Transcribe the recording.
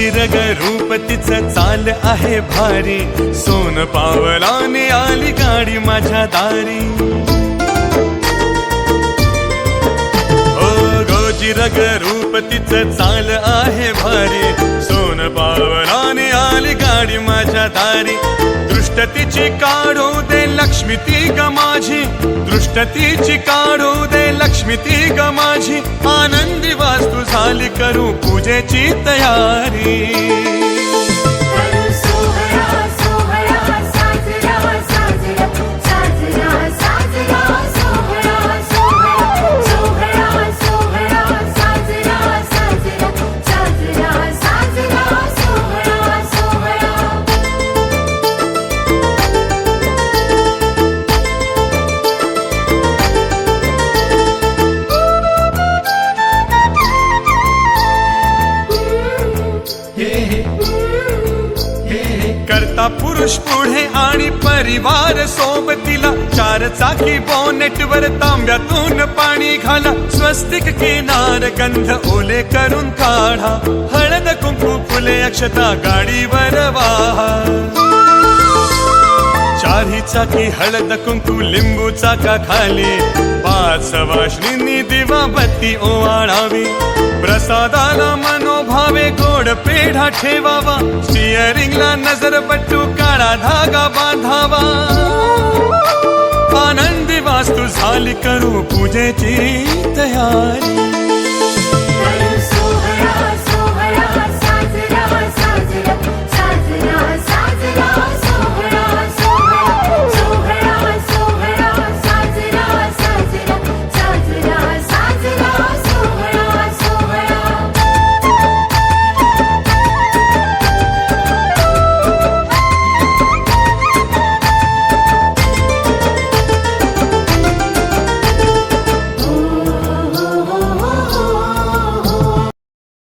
चिरग रूप तिचं चाल आहे भारी. सोन पावलाने आली गाडी माझ्या दारी. हो ओ गोजिरग रूप तिचं चाल आहे भारी. सोन पावलाने आली गाडी माझ्या दारी. दृष्ट तिची काढू दे लक्ष्मी ती ग माझी. दृष्ट तिची काढू दे लक्ष्मी ती ग माझी. आनंद वास्तू झाली करू पूजेची तयारी. पुरुष पुढे आणि परिवार सोबतीला. चार चाकी बॉनेटवर तांब्यातून पाणी घाला. स्वस्तिक किनार गंध ओले करून काढा. हळद कुंकू फुले अक्षता गाडीवर वाहा. चारही चाकी हळद कुंकू लिंबू चाका खाली. पाच वाशनींनी दिवा बत्ती ओवाळावी. प्रसादाला मनोभावे गोड पेढा ठेवावा. स्टिअरिंगला नजर पट्टू काळा धागा बांधावा. आनंदी वास्तू झाली करू पूजेची तयारी.